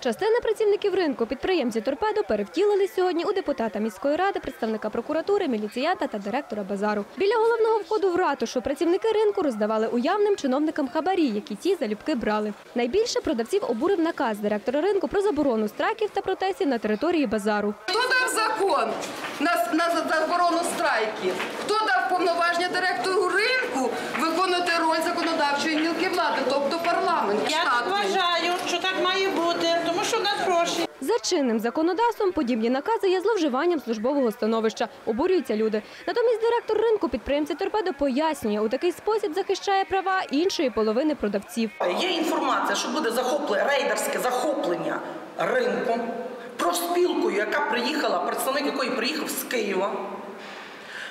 Частина працівників ринку, підприємці торпедо перевтілились сьогодні у депутата міської ради, представника прокуратури, міліціянта та директора базару. Біля головного входу в ратушу працівники ринку роздавали уявним чиновникам хабарі, які ті залюбки брали. Найбільше продавців обурив наказ директора ринку про заборону страйків та протестів на території базару. Хто дав закон на, на заборону страйків? Хто дав повноваження директору ринку виконувати роль законодавчої гілки влади, тобто парламент Я штатний? вважаю, що так має бути, тому що в нас гроші. Чинним законодавством подібні накази є зловживанням службового становища. Обурюються люди. Натомість директор ринку підприємці торпедо пояснює, у такий спосіб захищає права іншої половини продавців. Є інформація, що буде захопле, рейдерське захоплення ринку профспілкою, яка приїхала, представник якої приїхав з Києва,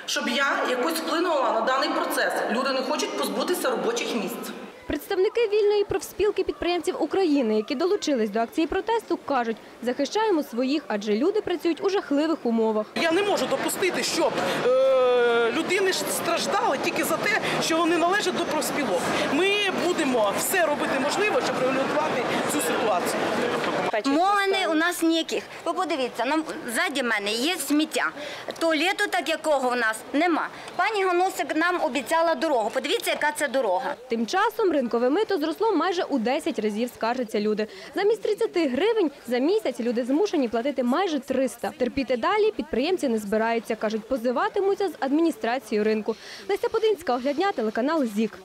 щоб я якось вплинула на даний процес. Люди не хочуть позбутися робочих місць. Представники вільної профспілки підприємців України, які долучились до акції протесту, кажуть, захищаємо своїх, адже люди працюють у жахливих умовах. Я не можу допустити, щоб е, людини страждали тільки за те, що вони належать до профспілок. Ми будемо все робити можливе, щоб регулювати. Мови не- у нас ніяких. Ви подивіться, нам ззаді мене є сміття. Туалету так якого в нас нема. Пані Ганусик нам обіцяла дорогу. Подивіться, яка це дорога. Тим часом ринкове мито зросло майже у 10 разів, скаржаться люди. Замість 30 гривень за місяць люди змушені платити майже 300. Терпіти далі підприємці не збираються, кажуть, позиватимуться з адміністрацією ринку. Леся Подинська, оглядня, телеканал ЗІК.